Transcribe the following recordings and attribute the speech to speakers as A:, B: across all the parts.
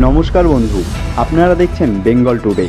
A: নমস্কার বন্ধু, আপনারা দেখছেন বেঙ্গল টুডে।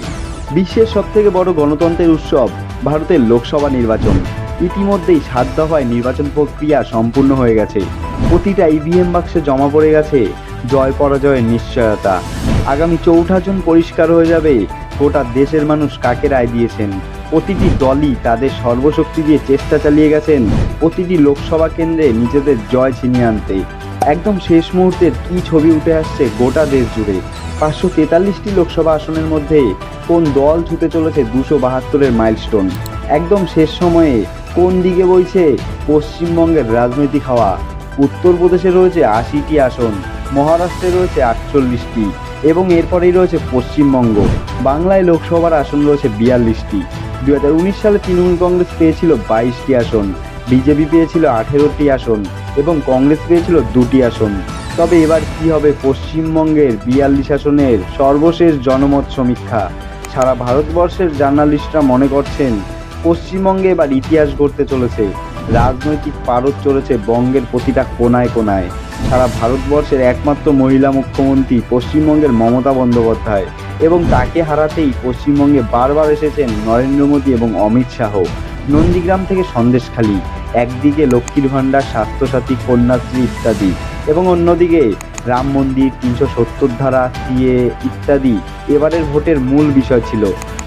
A: বিশ্বের সবথেকে বড় গণতন্ত্রের উৎসব ভারতের লোকসভা নির্বাচন। ইতিমধ্যেই সাত দফায় নির্বাচন প্রক্রিয়া সম্পূর্ণ হয়ে গেছে। প্রতিটা ইভিএম বাক্সে জমা পড়ে গেছে জয় পরাজয়ের নিশ্চয়তা। আগামী চৌঠা জুন পরিষ্কার হয়ে যাবে, গোটা দেশের মানুষ কাকে রায় দিয়েছেন? প্রতিটি দলই তাদের সর্বশক্তি দিয়ে চেষ্টা চালিয়ে গেছেন। প্রতিটি লোকসভা কেন্দ্রে নিজেদের জয় ছিনিয়ে আনতে। একদম শেষ মুহূর্তের কি ছবি উঠে আসছে গোটা দেশ জুড়ে। পাঁচশো তেতাল্লিশটি লোকসভা আসনের মধ্যে কোন দল ছুতে চলেছে দুশো বাহাত্তরের মাইলস্টোন? একদম শেষ সময়ে কোন দিকে বইছে পশ্চিমবঙ্গের রাজনৈতিক হাওয়া? উত্তরপ্রদেশে রয়েছে আশিটি আসন, মহারাষ্ট্রে রয়েছে আটচল্লিশটি এবং এরপরেই রয়েছে পশ্চিমবঙ্গ। বাংলায় লোকসভার আসন রয়েছে বিয়াল্লিশটি। দু হাজার উনিশ সালে তৃণমূল কংগ্রেস পেয়েছিল বাইশটি আসন। বিজেপি পেয়েছিল আঠেরোটি আসন এবং কংগ্রেস পেয়েছিল দুটি আসন। তবে এবার কি হবে পশ্চিমবঙ্গের বিয়াল্লিশ আসনের সর্বশেষ জনমত সমীক্ষা? সারা ভারতবর্ষের জার্নালিস্টরা মনে করছেন, পশ্চিমবঙ্গে এবার ইতিহাস গড়তে চলেছে। রাজনৈতিক পারদ চলেছে বঙ্গের প্রতিটা কোনায় কোনায়। সারা ভারতবর্ষের একমাত্র মহিলা মুখ্যমন্ত্রী পশ্চিমবঙ্গের মমতা বন্দ্যোপাধ্যায় এবং তাকে হারাতেই পশ্চিমবঙ্গে বারবার এসেছেন নরেন্দ্র মোদী এবং অমিত শাহ। নন্দীগ্রাম থেকে সন্দেশখালী একদিকে লক্ষ্মীর ভাণ্ডার, স্বাস্থ্যসাথী, কন্যাশ্রী ইত্যাদি এবং অন্যদিকে রাম মন্দির, তিনশো সত্তর ধারা, সিএ ইত্যাদি। এবারের ভোটের মূল বিষয় ছিল।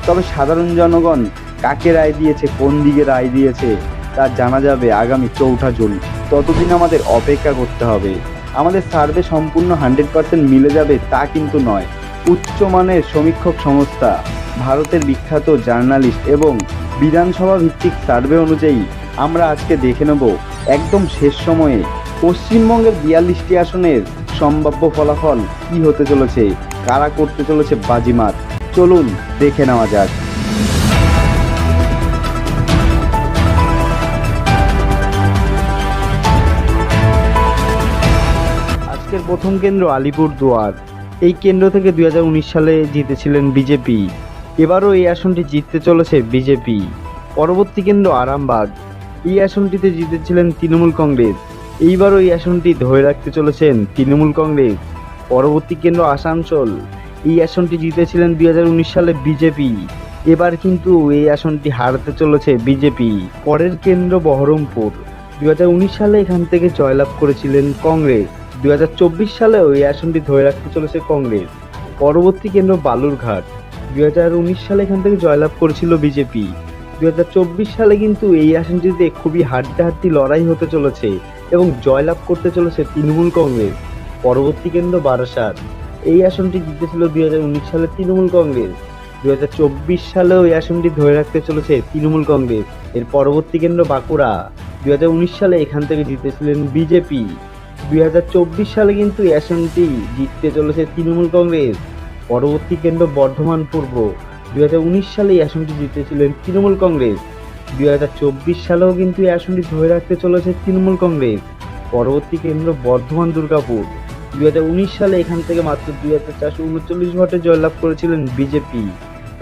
A: তবে সাধারণ জনগণ কাকে রায় দিয়েছে, কোন দিকে রায় দিয়েছে, তা জানা যাবে আগামী চৌঠা জুন। ততদিন আমাদের অপেক্ষা করতে হবে। আমাদের সার্ভে সম্পূর্ণ হান্ড্রেড পার্সেন্ট মিলে যাবে তা কিন্তু নয়। উচ্চমানের সমীক্ষক সংস্থা, ভারতের বিখ্যাত জার্নালিস্ট এবং বিধানসভা ভিত্তিক সার্ভে অনুযায়ী আমরা আজকে দেখে নেব একদম শেষ সময়ে পশ্চিমবঙ্গের বিয়াল্লিশটি আসনের সম্ভাব্য ফলাফল কি হতে চলেছে, কারা করতে চলেছে বাজিমাত। চলুন দেখে নেওয়া যাক। আজকের প্রথম কেন্দ্র আলিপুর দুয়ার এই কেন্দ্র থেকে দুই হাজার উনিশ সালে জিতেছিলেন বিজেপি। এবারও এই আসনটি জিততে চলেছে বিজেপি। পরবর্তী কেন্দ্র আরামবাগ। এই আসনটিতে জিতেছিলেন তৃণমূল কংগ্রেস। এইবারও এই আসনটি ধরে রাখতে চলেছেন তৃণমূল কংগ্রেস। পরবর্তী কেন্দ্র আসানসোল। এই আসনটি জিতেছিলেন দু হাজার উনিশ সালে বিজেপি। এবার কিন্তু এই আসনটি হারাতে চলেছে বিজেপি। পরের কেন্দ্র বহরমপুর। দুই হাজার উনিশ সালে এখান থেকে জয়লাভ করেছিলেন কংগ্রেস। দুই হাজার চব্বিশ সালেও এই আসনটি ধরে রাখতে চলেছে কংগ্রেস। পরবর্তী কেন্দ্র বালুরঘাট। দুই হাজার উনিশ সালে এখান থেকে জয়লাভ করেছিল বিজেপি। দু হাজার চব্বিশ সালে কিন্তু এই আসনটিতে খুবই হাড্ডাহাড্ডি লড়াই হতে চলেছে এবং জয়লাভ করতে চলেছে তৃণমূল কংগ্রেস, পরবর্তী কেন্দ্র বারাসাত। এই আসনটি জিতেছিল দুই হাজার উনিশ সালে তৃণমূল কংগ্রেস দুই হাজার চব্বিশ সালেও এই আসনটি ধরে রাখতে চলেছে তৃণমূল কংগ্রেস। এর পরবর্তী কেন্দ্র বাঁকুড়া দুই হাজার উনিশ সালে এখান থেকে জিতেছিলেন বিজেপি। দুই হাজার চব্বিশ সালে কিন্তু এই আসনটি জিততে চলেছে তৃণমূল কংগ্রেস। পরবর্তী কেন্দ্র বর্ধমান পূর্ব দুই হাজার উনিশ সালে এই আসনটি জিতেছিলেন তৃণমূল কংগ্রেস। দুই হাজার চব্বিশ সালেও কিন্তু এই আসনটি ধরে রাখতে চলেছে তৃণমূল কংগ্রেস। পরবর্তী কেন্দ্র বর্ধমান, দুর্গাপুর। দুই হাজার উনিশ সালে এখান থেকে মাত্র দুই হাজার চারশো উনচল্লিশ ভোটে জয়লাভ করেছিলেন বিজেপি।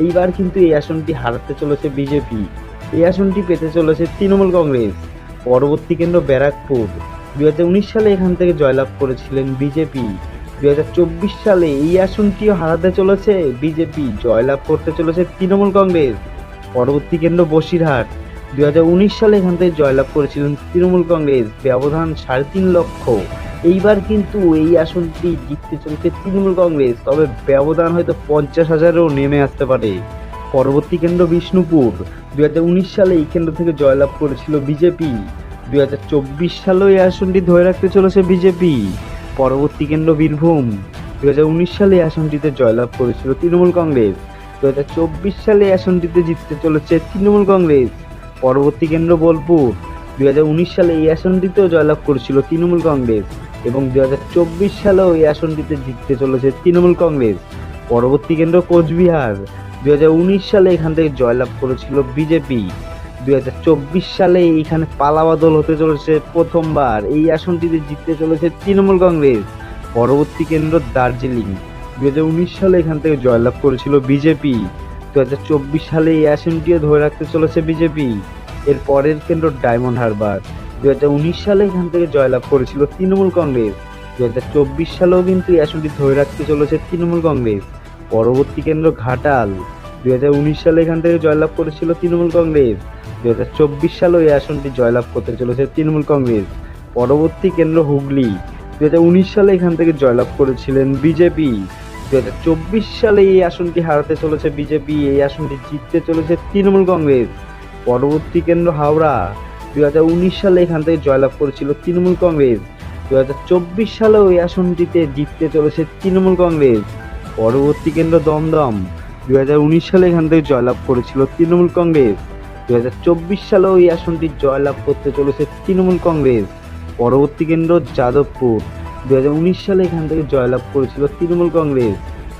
A: এইবার কিন্তু এই আসনটি হারাতে চলেছে বিজেপি। এই আসনটি পেতে চলেছে তৃণমূল কংগ্রেস। পরবর্তী কেন্দ্র ব্যারাকপুর। দুই হাজার উনিশ সালে এখান থেকে জয়লাভ করেছিলেন বিজেপি। দুই হাজার চব্বিশ সালে এই আসনটিও হারাতে চলেছে বিজেপি, জয়লাভ করতে চলেছে তৃণমূল কংগ্রেস, পরবর্তী কেন্দ্র বসিরহাট। দুই হাজার উনিশ সালে এখান থেকে জয়লাভ করেছিলেন তৃণমূল কংগ্রেস, ব্যবধান সাড়ে তিন লক্ষ। এইবার কিন্তু এই আসনটি জিততে চলেছে তৃণমূল কংগ্রেস, তবে ব্যবধান হয়তো পঞ্চাশ হাজারেও নেমে আসতে পারে। পরবর্তী কেন্দ্র বিষ্ণুপুর। দুই হাজার উনিশ সালে এই কেন্দ্র থেকে জয়লাভ করেছিল বিজেপি। দুই সালেও এই আসনটি ধরে রাখতে চলেছে বিজেপি। পরবর্তী কেন্দ্র বীরভূম। দু হাজার উনিশ সালে আসনটিতে জয়লাভ করেছিল তৃণমূল কংগ্রেস। দু হাজার চব্বিশ সালে আসনটিতে জিততে চলেছে তৃণমূল কংগ্রেস। পরবর্তী কেন্দ্র বোলপুর। দু হাজার উনিশ সালে এই আসনটিতেও জয়লাভ করেছিল তৃণমূল কংগ্রেস এবং দু হাজার চব্বিশ সালেও এই আসনটিতে জিততে চলেছে তৃণমূল কংগ্রেস। পরবর্তী কেন্দ্র কোচবিহার। দু হাজার উনিশ সালে এখান থেকে জয়লাভ করেছিল বিজেপি। দুই হাজার চব্বিশ সালে এইখানে পালাবদল হতে চলেছে প্রথমবার। এই আসনটিতে জিততে চলেছে তৃণমূল কংগ্রেস, পরবর্তী কেন্দ্র দার্জিলিং। দু হাজার উনিশ সালে এখান থেকে জয়লাভ করেছিল বিজেপি। দু হাজার চব্বিশ সালে এই আসনটিও ধরে রাখতে চলেছে বিজেপি। এর পরের কেন্দ্র ডায়মন্ড হারবার। দু হাজার উনিশ সালে এখান থেকে জয়লাভ করেছিল তৃণমূল কংগ্রেস। দু হাজার চব্বিশ সালেও কিন্তু এই আসনটি ধরে রাখতে চলেছে তৃণমূল কংগ্রেস। পরবর্তী কেন্দ্র ঘাটাল। দুই হাজার উনিশ সালে এখান থেকে জয়লাভ করেছিল তৃণমূল কংগ্রেস। দু হাজার চব্বিশ সালেও এই আসনটি জয়লাভ করতে চলেছে তৃণমূল কংগ্রেস। পরবর্তী কেন্দ্র হুগলি। দু হাজার উনিশ সালে এখান থেকে জয়লাভ করেছিলেন বিজেপি। দু চব্বিশ সালে এই আসনটি হারাতে চলেছে বিজেপি। এই আসনটি জিততে চলেছে তৃণমূল কংগ্রেস। পরবর্তী কেন্দ্র হাওড়া। দু হাজার উনিশ সালে এখান থেকে জয়লাভ করেছিল তৃণমূল কংগ্রেস। দু সালেও এই আসনটিতে জিততে চলেছে তৃণমূল কংগ্রেস। পরবর্তী কেন্দ্র দমদম। দু হাজার উনিশ সালে এখান থেকে জয়লাভ করেছিল তৃণমূল কংগ্রেস। দু হাজার চব্বিশ সালেও এই আসনটি জয়লাভ করতে চলেছে তৃণমূল কংগ্রেস। পরবর্তী কেন্দ্র যাদবপুর। দু হাজার উনিশ সালে এখান থেকে জয়লাভ করেছিল তৃণমূল কংগ্রেস।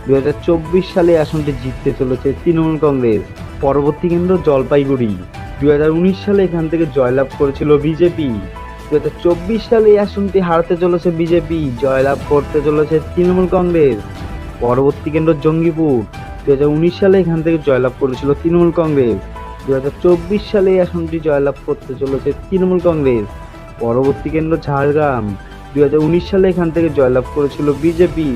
A: দু হাজার চব্বিশ সালে আসনটি জিততে চলেছে তৃণমূল কংগ্রেস। পরবর্তী কেন্দ্র জলপাইগুড়ি। দু হাজার উনিশ সালে এখান থেকে জয়লাভ করেছিল বিজেপি। দু হাজার চব্বিশ সালে এই আসনটি হারতে চলেছে বিজেপি। জয়লাভ করতে চলেছে তৃণমূল কংগ্রেস। পরবর্তী কেন্দ্র জঙ্গিপুর। দু হাজার উনিশ সালে এখান থেকে জয়লাভ করেছিল তৃণমূল কংগ্রেস। দু হাজার চব্বিশ সালে এই আসনটি জয়লাভ করতে চলেছে তৃণমূল কংগ্রেস। পরবর্তী কেন্দ্র ঝাড়গ্রাম। দু হাজার উনিশ সালে এখান থেকে জয়লাভ করেছিল বিজেপি।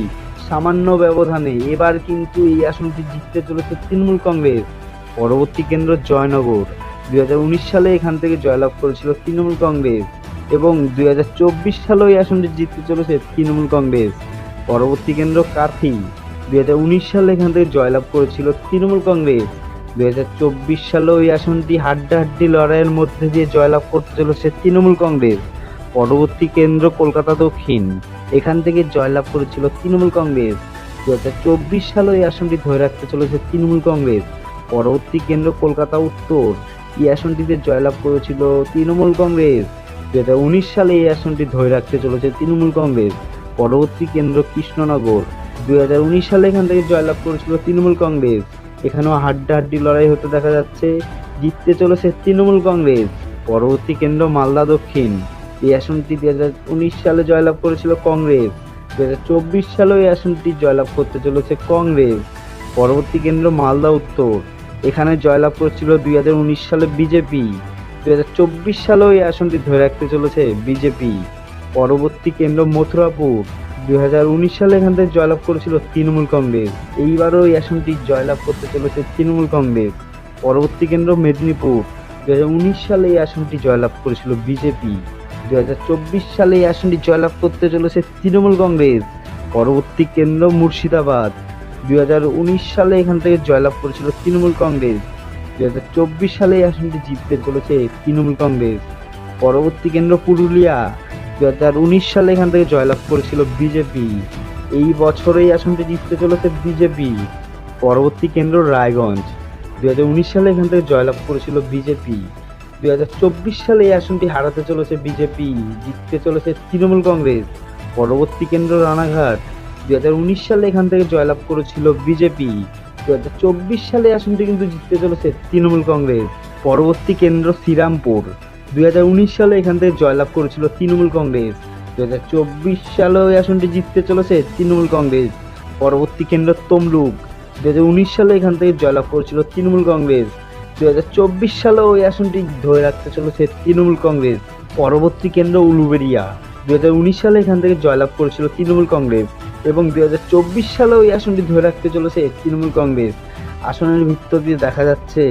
A: সামান্য ব্যবধানে এবার কিন্তু এই আসনটি জিততে চলেছে তৃণমূল কংগ্রেস। পরবর্তী কেন্দ্র জয়নগর। দু হাজার উনিশ সালে এখান থেকে জয়লাভ করেছিল তৃণমূল কংগ্রেস এবং দুই হাজার চব্বিশ সালেও এই আসনটি জিততে চলেছে তৃণমূল কংগ্রেস। পরবর্তী কেন্দ্র কাথি উনিশ সালে এখান থেকে জয়লাভ করেছিল তৃণমূল কংগ্রেস। দুই হাজার চব্বিশ সালেও এই আসনটি হাড্ডাহাড্ডি লড়াইয়ের মধ্যে দিয়ে জয়লাভ করতে চলেছে তৃণমূল কংগ্রেস। পরবর্তী কেন্দ্র কলকাতা দক্ষিণ। এখান থেকে জয়লাভ করেছিল তৃণমূল কংগ্রেস। দু হাজার চব্বিশ সালেও এই আসনটি ধরে রাখতে চলেছে তৃণমূল কংগ্রেস। পরবর্তী কেন্দ্র কলকাতা উত্তর। এই আসনটিতে জয়লাভ করেছিল তৃণমূল কংগ্রেস। দু হাজার উনিশ সালে এই আসনটি ধরে রাখতে চলেছে তৃণমূল কংগ্রেস। পরবর্তী কেন্দ্র কৃষ্ণনগর। দুই হাজার উনিশ সালে এখান থেকে জয়লাভ করেছিল তৃণমূল কংগ্রেস। এখানেও হাড্ডাহাড্ডি লড়াই হতে দেখা যাচ্ছে। জিততে চলেছে তৃণমূল কংগ্রেস। পরবর্তী কেন্দ্র মালদা দক্ষিণ। এই আসনটি দু হাজার উনিশ সালে জয়লাভ করেছিল কংগ্রেস। দু চব্বিশ সালেও এই আসনটি জয়লাভ করতে চলেছে কংগ্রেস। পরবর্তী কেন্দ্র মালদা উত্তর। এখানে জয়লাভ করেছিল দুই হাজার উনিশ সালে বিজেপি। দু হাজার চব্বিশ সালেও এই আসনটি ধরে রাখতে চলেছে বিজেপি। পরবর্তী কেন্দ্র মথুরাপুর। দুই হাজার উনিশ সালে এখান থেকে জয়লাভ করেছিল তৃণমূল কংগ্রেস। এইবারও এই আসনটি জয়লাভ করতে চলেছে তৃণমূল কংগ্রেস। পরবর্তী কেন্দ্র মেদিনীপুর। দুই হাজার উনিশ সালে এই আসনটি জয়লাভ করেছিল বিজেপি। দুই হাজার চব্বিশ সালে এই আসনটি জয়লাভ করতে চলেছে তৃণমূল কংগ্রেস। পরবর্তী কেন্দ্র মুর্শিদাবাদ। দুই হাজার উনিশ সালে এখান থেকে জয়লাভ করেছিল তৃণমূল কংগ্রেস। দুই হাজার চব্বিশ সালে এই আসনটি জিততে চলেছে তৃণমূল কংগ্রেস। পরবর্তী কেন্দ্র পুরুলিয়া। দুই হাজার উনিশ সালে এখান থেকে জয়লাভ করেছিল বিজেপি। এই বছর এই আসনটি জিততে চলেছে বিজেপি। পরবর্তী কেন্দ্র রায়গঞ্জ। দু হাজার উনিশ সালে এখান থেকে জয়লাভ করেছিল বিজেপি। দু হাজার চব্বিশ সালে এই আসনটি হারাতে চলেছে বিজেপি। জিততে চলেছে তৃণমূল কংগ্রেস। পরবর্তী কেন্দ্র রানাঘাট। দু হাজার উনিশ সালে এখান থেকে জয়লাভ করেছিল বিজেপি। দু হাজার চব্বিশ সালে আসনটি কিন্তু জিততে চলেছে তৃণমূল কংগ্রেস। পরবর্তী কেন্দ্র শ্রীরামপুর। দুই হাজার উনিশ সালে এখান থেকে জয়লাভ করেছিল তৃণমূল কংগ্রেস। দু হাজার চব্বিশ সালেও এই আসনটি জিততে চলেছে তৃণমূল কংগ্রেস। পরবর্তী কেন্দ্র তমলুক। দু হাজার উনিশ সালে এখান থেকে জয়লাভ করেছিল তৃণমূল কংগ্রেস। দু হাজার চব্বিশ সালেও এই আসনটি ধরে রাখতে চলেছে তৃণমূল কংগ্রেস। পরবর্তী কেন্দ্র উলুবেরিয়া। উনিশ সালে এখান থেকে জয়লাভ করেছিল তৃণমূল কংগ্রেস এবং দু হাজার চব্বিশ সালেও এই আসনটি ধরে রাখতে চলেছে তৃণমূল কংগ্রেস। আসনের ভিত্তি দেখা যাচ্ছে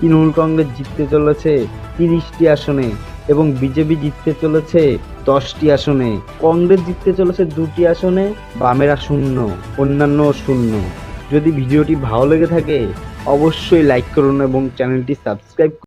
A: তৃণমূল কংগ্রেস জিততে চলেছে তিরিশটি আসনে এবং বিজেপি জিততে চলেছে দশটি আসনে। কংগ্রেস জিততে চলেছে দুটি আসনে, বামেরা শূন্য অন্যান্য শূন্য। যদি ভিডিওটি ভালো লেগে থাকে, অবশ্যই লাইক করুন এবং চ্যানেলটি সাবস্ক্রাইব